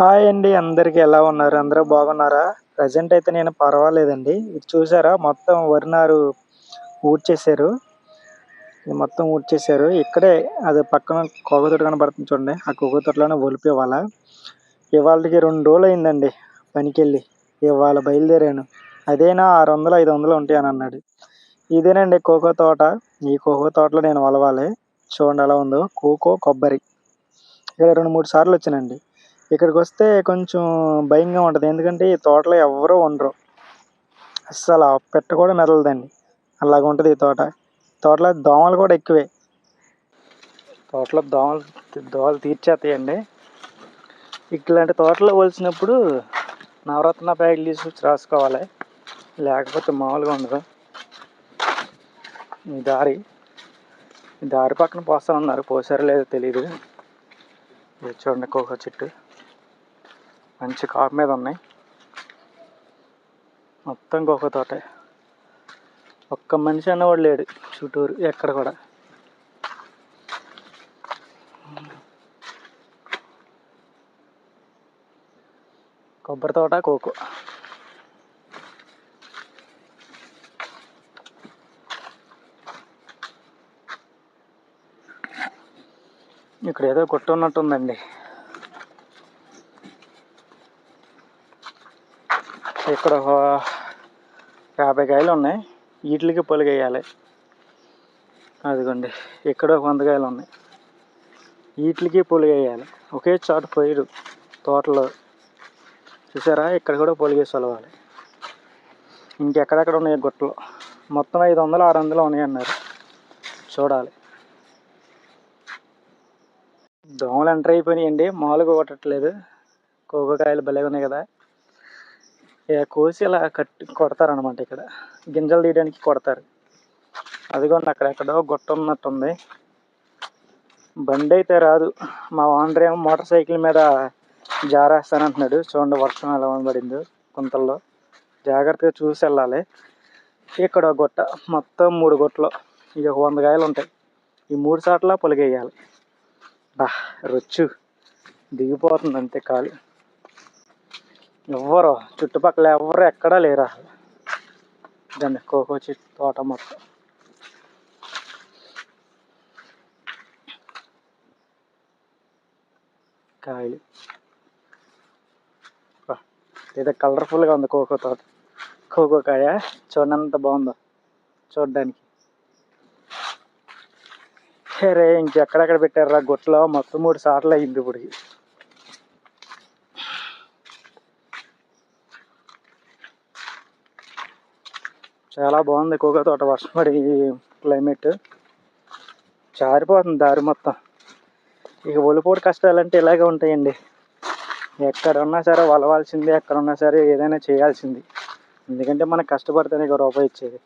Hi అండి అందరికీ ఎలా ఉన్నారు? అందరూ బాగున్నారా? ప్రజెంట్ అయితే నేను పర్వాలేదండి. ఇది చూసారా? మొత్తం వరి నారు ఊడ్చేశారు. ఇది మొత్తం ఊడ్చేశారు. ఇక్కడే అది పక్కన కొవ్వతోట కనబడుతుంది చూడండి. ఆ కొవ్వతోటలోనే ఒలిపి ఇవ్వాల ఇవాళకి రెండు రోజులు అయిందండి పనికి వెళ్ళి ఇవాళ బయలుదేరాను. అదేనా ఆరు వందలు ఐదు వందలు ఉంటాయని అన్నాడు. ఇదేనండి కోకో తోట. ఈ కోకో తోటలో నేను వలవాలి చూడండి ఎలా ఉందో. కోకో కొబ్బరి. ఇక్కడ రెండు మూడు సార్లు వచ్చానండి ఇక్కడికి వస్తే కొంచెం భయంగా ఉంటుంది. ఎందుకంటే ఈ తోటలో ఎవరూ ఉండరు. అస్సలు ఆ పెట్ట కూడా మెదలదండి. అలాగ ఉంటుంది ఈ తోట. తోటలో దోమలు కూడా ఎక్కువే. తోటలో దోమలు దోమలు తీర్చేస్తాయండి. ఇట్లాంటి తోటలో పోల్చినప్పుడు నవరత్న ప్యాకెట్లు తీసుకొచ్చి రాసుకోవాలి. లేకపోతే మామూలుగా ఉండదు. ఈ దారి దారి పక్కన పోస్తానన్నారు. పోసారో లేదో తెలియదు ఇది చూడండి కోకో చెట్టు. మంచి కాపు మీద ఉన్నాయి. మొత్తం కోకో తోట. ఒక్క మనిషి అన్నవాడు లేడు చుట్టూరు ఎక్కడ కూడా. కొబ్బరి తోట కోకో. ఇక్కడ ఏదో కొట్టు ఉన్నట్టుందండి. ఇక్కడ ఒక యాభై కాయలు ఉన్నాయి. వీటికి పొలిగేయాలి అదిగోండి ఇక్కడ ఒక వంద కాయలు ఉన్నాయి. వీటికి పొలిగేయాలి ఒకే చోట పోయిడు తోటలో. చూసారా? ఇక్కడ కూడా పొలిగేసి వలవాలి ఇంకెక్కడెక్కడ ఉన్నాయి గుట్టలు? మొత్తం ఐదు వందలు ఆరు వందలు ఉన్నాయి అన్నారు. చూడాలి. దోమలు ఎంటర్ అయిపోయినాయండి. మామూలుగా కొట్టట్లేదు. కోకోకాయలు భలే ఉన్నాయి కదా. కోసి ఇలా కట్టి కొడతారనమాట ఇక్కడ. గింజలు తీయడానికి కొడతారు. అదిగోండి అక్కడ ఎక్కడో గుట్ట ఉన్నట్టుంది. బండి అయితే రాదు. మా ఓనర్ ఏమో మోటార్ సైకిల్ మీద జారేస్తానంటున్నాడు. చూడండి వర్షం ఎలా పడిందో గుంతల్లో. జాగ్రత్తగా చూసి వెళ్ళాలి. ఇక్కడ గుట్ట మొత్తం మూడు గుట్టలు. ఇక వంద కాయలు ఉంటాయి. ఈ మూడు సార్లు పొలిగేయాలి. బా రొచ్చు దిగిపోతుంది అంతే కాలు. ఎవ్వరు చుట్టుపక్కల ఎవరు ఎక్కడా లేరా? దాన్ని కోకో చెట్టు తోట మొత్తం. కాయలు. ఏదో కలర్ఫుల్గా ఉంది కోకో తోట. కోకో కాయ చూడంత బాగుందో చూడడానికి. సరే ఇంకెక్కడెక్కడ పెట్టారా గుట్టలో మొత్తం మూడు సార్లు అయింది ఇప్పుడు చాలా బాగుంది ఎక్కువగా తోట వర్షం పడి క్లైమేట్ జారిపోతుంది దారి మొత్తం. ఇక ఒలిపోటు కష్టాలంటే ఇలాగే ఉంటాయండి. ఎక్కడ ఉన్నా సరే వలవాల్సిందే ఎక్కడ ఉన్నా సరే ఏదైనా చేయాల్సింది. ఎందుకంటే మనం కష్టపడితేనే ఇక రూపాయి ఇచ్చేది.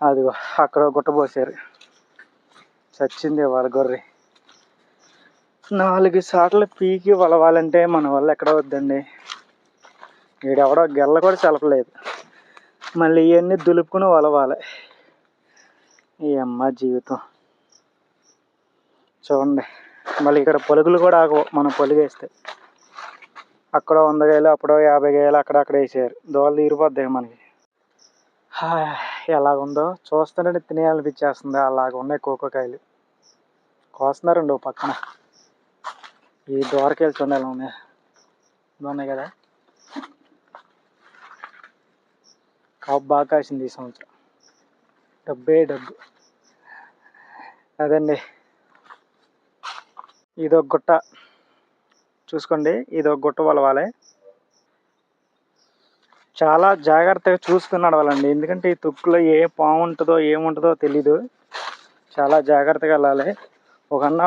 అదిగో అక్కడ గుట్టబోసారు చచ్చింది వాళ్ళ గొర్రె. నాలుగు సార్లు పీకి వలవాలంటే మన వల్ల ఎక్కడ వద్దండి? వీడెవడో గెల్ల కూడా చలపలేదు మళ్ళీ ఇవన్నీ దులుపుకుని వలవాలి. ఈ అమ్మ జీవితం. చూడండి. మళ్ళీ ఇక్కడ పొలుగులు కూడా ఆగవు. మనం పొలుగేస్తే అక్కడ వంద గేలు అప్పుడో యాభై వేలు అక్కడ అక్కడ వేసారు దోవలు తీరిపోద్దాయి మనకి. ఎలాగుందో? చూస్తుంటే తినేయాలనిపించేస్తుంది. అలాగ ఉన్నాయి కోకోకాయలు. కోస్తున్నారండి ఓ పక్కన. ఈ దోరకాయలు చూడండి ఎలా ఉన్నాయి. బాగున్నాయి కదా? కాపు బాగా కాసింది ఈ సంవత్సరం. డబ్బే డబ్బు. అదండి. ఇదొక గుట్ట. చూసుకోండి ఇదొక గుట్ట వలవాలి చాలా జాగ్రత్తగా చూసుకుని నడవాలండి ఎందుకంటే ఈ తుక్కులో ఏ పాము ఉంటుందో ఏముంటుందో తెలీదు. చాలా జాగ్రత్తగా వెళ్ళాలి. ఒక అన్న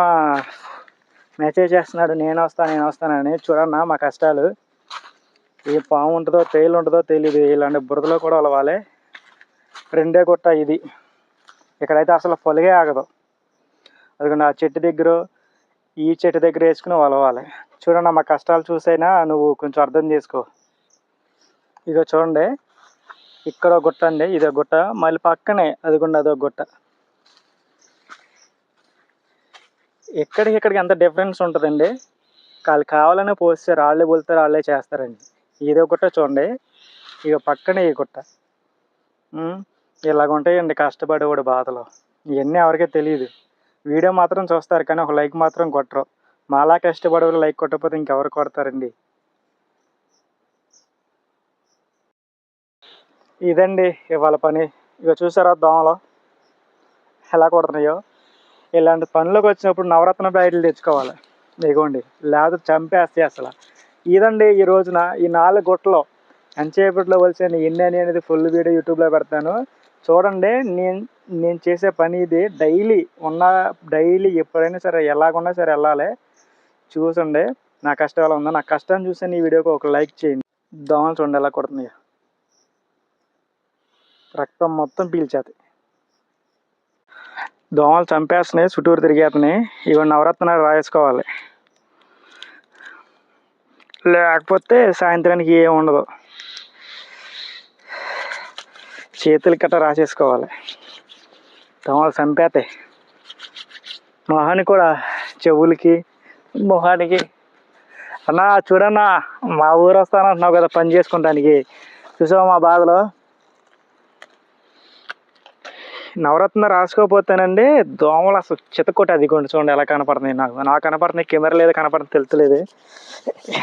మెసేజ్ చేస్తున్నాడు నేను వస్తాను నేను వస్తానని. చూడన్నా మా కష్టాలు. ఏ పాము ఉంటుందో తేలు ఉంటుందో తెలియదు ఇలాంటి బురదలో కూడా అలవాలి. రెండే గుట్ట ఇది. ఇక్కడైతే అసలు పొలిగే ఆగదు. అదిగోండి ఆ చెట్టు దగ్గర ఈ చెట్టు దగ్గర వేసుకుని వలవాలి చూడన్న మా కష్టాలు చూసైనా నువ్వు కొంచెం అర్థం చేసుకో. ఇదో చూడండి. ఇక్కడ ఒక గుట్ట అండి. ఇదో గుట్ట. మళ్ళీ పక్కనే అదిగోండి అదో గుట్ట. ఎక్కడికి ఎక్కడికి ఎంత డిఫరెన్స్ ఉంటుందండి. వాళ్ళు కావాలనే పోస్తే వాళ్ళే పోలితే వాళ్ళే చేస్తారండి. ఇది ఒకట చూడండి. ఇక పక్కనే ఈ గుట్ట. ఉమ్, ఇలాగ ఉంటాయండి కష్టపడేవాడు బాధలు. ఇవన్నీ ఎవరికీ తెలియదు వీడియో మాత్రం చూస్తారు కానీ ఒక లైక్ మాత్రం కొట్టరు. మాలా కష్టపడేవాళ్ళు లైక్ కొట్టకపోతే ఇంకెవరు కొడతారండి? ఇదండి ఇవాళ పని. ఇక చూసారా దోమలు? ఎలా కొడుతున్నాయో? ఇలాంటి పనులకు వచ్చినప్పుడు నవరత్న బ్యాగులు తెచ్చుకోవాలి. ఇగోండి లేకపోతే చంపేస్తాయి అసలు. ఇదండి ఈ రోజున ఈ నాలుగు గుట్టలు ఎంతసేపట్లో వలసిన ఎన్ని అని అనేది ఫుల్ వీడియో యూట్యూబ్లో పెడతాను. చూడండి నేను నేను చేసే పని ఇది. డైలీ ఉన్న డైలీ ఎప్పుడైనా సరే ఎలాగున్నా సరే వెళ్ళాలి. చూసండి నా కష్టం ఎలా ఉందో. నా కష్టాన్ని చూసి ఈ వీడియోకి ఒక లైక్ చేయండి. దోమలు చూడండి ఎలా కొడుతున్నాయో. రక్తం మొత్తం పీల్చేది. దోమలు చంపేస్తున్నాయి చుట్టూరు తిరిగేస్తున్నాయి. ఇవి నవరత్నాలు రాయేసుకోవాలి లేకపోతే సాయంత్రానికి ఏం ఉండదు. చేతులు కట్ట రాసేసుకోవాలి. దోమలు చంపేతాయి మొహానికి కూడా చెవులకి మొహానికి అన్నా చూడన్నా మా ఊరు వస్తానంటున్నావు కదా పని చేసుకుంటానికి. చూసావా మా బాధలో? నవరత్న రాసుకోపోతానండి దోమలు అసలు చితకొట్టి అది కొంచెం చూడండి ఎలా కనపడుతున్నాయి నాకు. నాకు కనపడుతున్నాయి కెమెరా లేదు కనపడుతుంది తెలుతలేదు.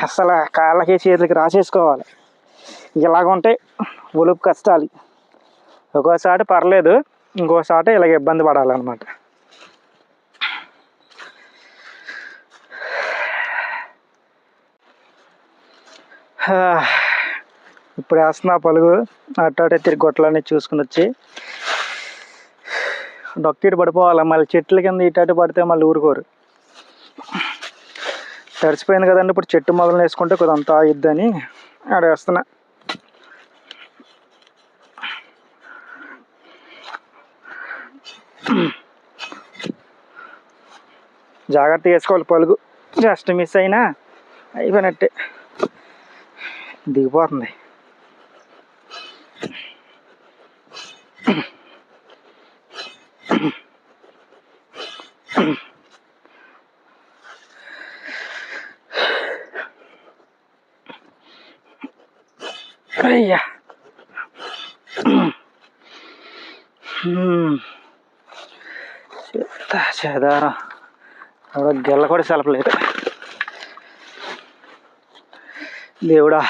అసలు కాళ్ళకి చేతులకి రాసేసుకోవాలి. ఇలాగ ఉంటాయి కష్టాలి కష్టాలు. ఒక్కోసారి పర్లేదు ఇంకోసారి ఇలాగ ఇబ్బంది పడాలన్నమాట. ఇప్పుడు వేస్తున్నా పలుగు అటు అటు తిరిగి గొట్టలన్నీ చూసుకుని వచ్చి డొక్కిటి పడిపోవాలి. మళ్ళీ చెట్ల కింద ఇటు పడితే మళ్ళీ ఊరుకోరు. తడిచిపోయింది కదండి. ఇప్పుడు చెట్టు మొదలు వేసుకుంటే కొద్దిగా ఆగిద్దని ఆడ వేస్తున్నా జాగ్రత్త వేసుకోవాలి పలుగు. జస్ట్ మిస్ అయినా అయిపోయినట్టే. దిగిపోతుంది. అయ్యా చెత్త చెదారం. ఎవడో గెల్ల కూడా సెలపలేదు. దేవుడా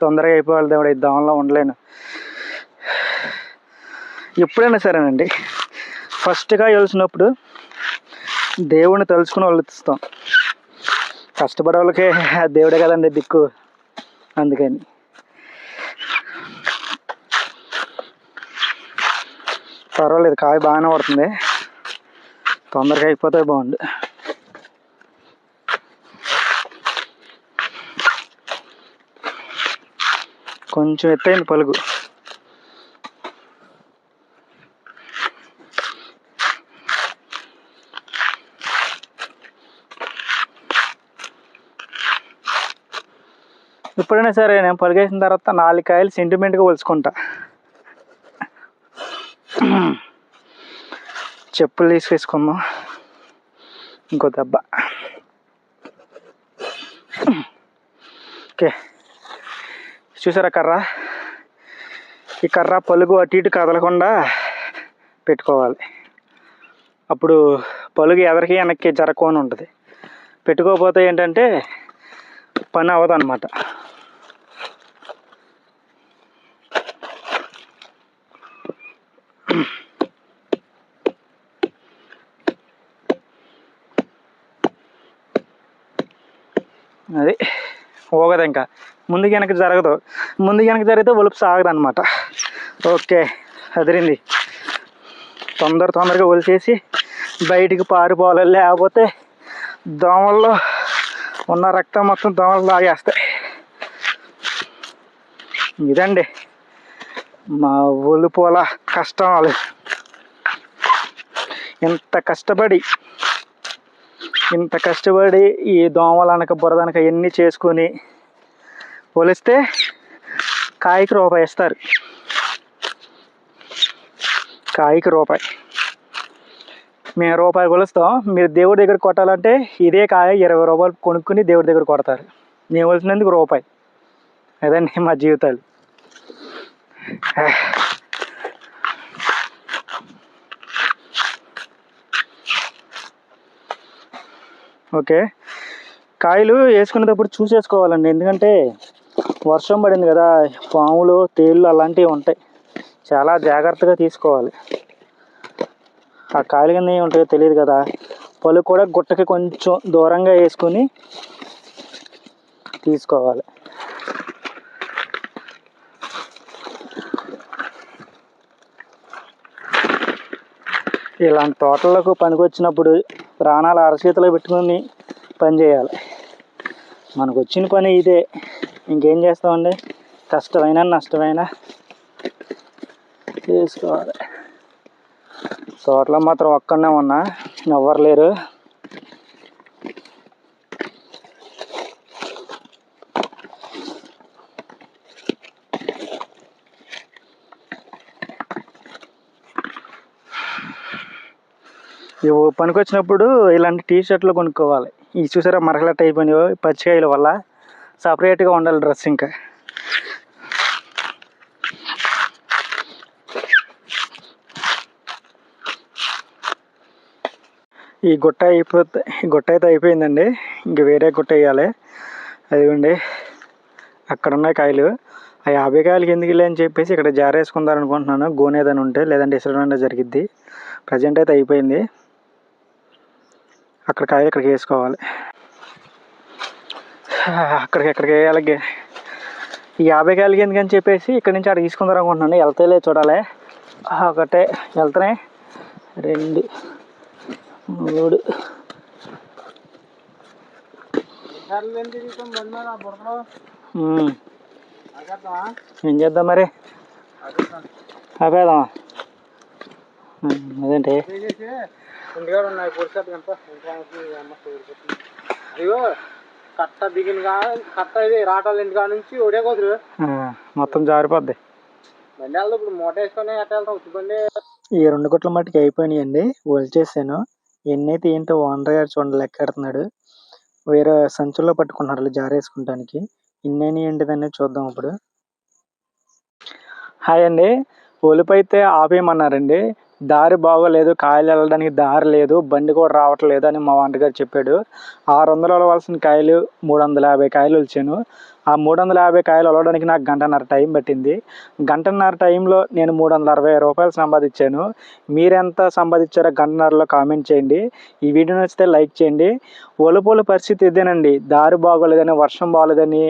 తొందరగా అయిపోవాలి దేవుడా ఈ దోమలో ఉండలేను. ఎప్పుడైనా సరేనండి. ఫస్ట్గా వెలిసినప్పుడు దేవుడిని తలుచుకుని వెళ్తాం కష్టపడే వాళ్ళకి ఆ దేవుడే కదండి దిక్కు. అందుకని. పర్వాలేదు కాయ బాగానే పడుతుంది. తొందరగా అయిపోతే బాగుంది కొంచెం ఎత్తైంది పలుగు. ఎప్పుడైనా సరే నేను పలిగేసిన తర్వాత నాలుగు కాయలు సెంటిమెంట్గా కొలుచుకుంటా చెప్పులు తీసుకేసుకుందాం ఇంకో దెబ్బ. ఓకే. చూసారా కర్ర? ఈ కర్ర పలుగు అటు ఇటు కదలకుండా పెట్టుకోవాలి. అప్పుడు పలుగు ఎదరికి వెనక్కి జరగని ఉంటుంది. పెట్టుకోకపోతే ఏంటంటే పని అవ్వదు అనమాట అది పోగదు ఇంకా. ముందుకు వెనక జరగదు. ముందు వెనక జరిగితే ఒలుపు సాగదు అనమాట ఓకే అదిరింది. తొందర తొందరగా ఒలిచేసి బయటికి పారిపోవాలి. లేకపోతే దోమల్లో ఉన్న రక్తం మొత్తం దోమలు లాగేస్తాయి. ఇదండి మా ఒలుపు అలా కష్టాలు ఇంత కష్టపడి ఇంత కష్టపడి ఈ దోమలనక బురదనక ఇవన్నీ చేసుకొని పోలిస్తే కాయకి రూపాయి ఇస్తారు. కాయకి రూపాయి. మేము రూపాయి కొలుస్తాం. మీరు దేవుడి దగ్గర కొట్టాలంటే ఇదే కాయ ఇరవై రూపాయలు కొనుక్కుని దేవుడి దగ్గర కొడతారు. నేను కొలిసినందుకు రూపాయి. అదండి మా జీవితాలు. ఓకే. కాయలు వేసుకునేటప్పుడు చూసేసుకోవాలండి ఎందుకంటే వర్షం పడింది కదా పాములు తేళ్ళు అలాంటివి ఉంటాయి. చాలా జాగ్రత్తగా తీసుకోవాలి. ఆ కాయలు కింద ఏమి ఉంటాయో తెలియదు కదా. పళ్ళు కూడా గుట్టకి కొంచెం దూరంగా వేసుకొని తీసుకోవాలి. ఇలాంటి తోటలకు పనికొచ్చినప్పుడు ప్రాణాలు అరచేతిలో పెట్టుకొని పని చేయాలి. మనకు వచ్చిన పని ఇదే. ఇంకేం చేస్తామండి? కష్టమైనా నష్టమైనా చేసుకోవాలి. తోటలో మాత్రం ఒక్కనే ఉన్నా ఎవ్వరు లేరు. ఇవి పనికొచ్చినప్పుడు ఇలాంటి టీ షర్ట్లు కొనుక్కోవాలి. ఇవి చూసారా మరకల టైప్ అని పచ్చికాయల వల్ల. సపరేట్గా ఉండాలి డ్రెస్ ఇంకా. ఈ గుట్ట అయిపోతే ఈ గుట్ట అయితే అయిపోయిందండి. ఇంక వేరే గుట్ట వేయాలి. అదిగోండి. అక్కడ ఉన్నాయి కాయలు. ఆ యాభై కాయలకి ఎందుకు వెళ్ళి అని చెప్పేసి ఇక్కడ జారేసుకుందాం అనుకుంటున్నాను. గోనేదని ఉంటే లేదంటే ఇసురు జరిగిద్ది. ప్రజెంట్ అయితే అయిపోయింది. అక్కడ కాయలు ఇక్కడికి వేసుకోవాలి. అక్కడికి ఎక్కడికి వేయాలి ఈ యాభై కాయలకి ఎందుకని చెప్పేసి ఇక్కడ నుంచి అక్కడ తీసుకుందాం అనుకుంటున్నాను. వెళ్తాయిలే చూడాలి. ఒకటే. వెళ్తున్నాయి రెండు మూడు. ఏం చేద్దాం మరి? ఇంటికాడ ఉన్నాయి పొడిసెట్ కనుక అయ్యో కట్ట దిగిన కట్ట ఇది రాటాల ఇంటికాడ నుంచి ఒడే కుదురు మొత్తం జారిపోద్ది. బండి వెళ్తా ఇప్పుడు మూట వేసుకొని ఎట్ట వెళ్తాం? బండి. ఈ రెండు గుట్ల మట్టుకి అయిపోయినాయండి. చేశాను ఎన్నైతే ఏంటో ఓనర్ గారు చూడండి లెక్క పెడుతున్నాడు వేరే సంచుల్లో పట్టుకున్నారు జారేసుకుంటానికి ఇన్నైనా ఏంటిదనేది చూద్దాం ఇప్పుడు. హాయ్ అండి. ఒలుపు అయితే ఆపేయమన్నారండి. దారి బాగోలేదు కాయలు వెళ్ళడానికి దారి లేదు బండి కూడా రావట్లేదు అని మా వంటగారు చెప్పాడు. ఆరు వందలు వెళ్ళవలసిన కాయలు మూడు వందల యాభై కాయలు వచ్చాను ఆ మూడు వందల యాభై కాయలు అలవడానికి నాకు గంటన్నర టైం పట్టింది. గంటన్నర టైంలో నేను మూడు వందల అరవై రూపాయలు సంపాదించాను. మీరెంత సంపాదించారో గంటన్నరలో కామెంట్ చేయండి. ఈ వీడియో నచ్చితే లైక్ చేయండి. ఒలుపోలు పరిస్థితి ఇదేనండి. దారి బాగోలేదని వర్షం బాగోలేదని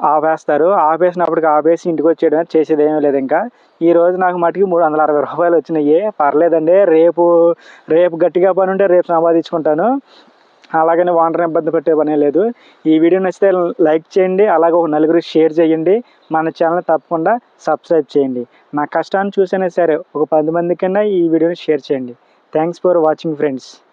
ఆపేస్తారు. ఆపేసినప్పటికి ఆపేసి ఇంటికి వచ్చేయడం చేసేది ఏమీ లేదు ఇంకా. ఈ రోజు నాకు మటుకి మూడు వందల అరవై రూపాయలు వచ్చినాయి. పర్లేదండి రేపు రేపు గట్టిగా పని ఉంటే రేపు సంపాదించుకుంటాను. అలాగని వాంటర్ని ఇబ్బంది పెట్టే పనే లేదు. ఈ వీడియో నచ్చితే లైక్ చేయండి అలాగే ఒక నలుగురికి షేర్ చేయండి. మన ఛానల్ తప్పకుండా సబ్స్క్రైబ్ చేయండి. నా కష్టాన్ని చూసైనా సరే ఒక పది మంది కన్నా ఈ వీడియోని షేర్ చేయండి. Thanks for watching friends.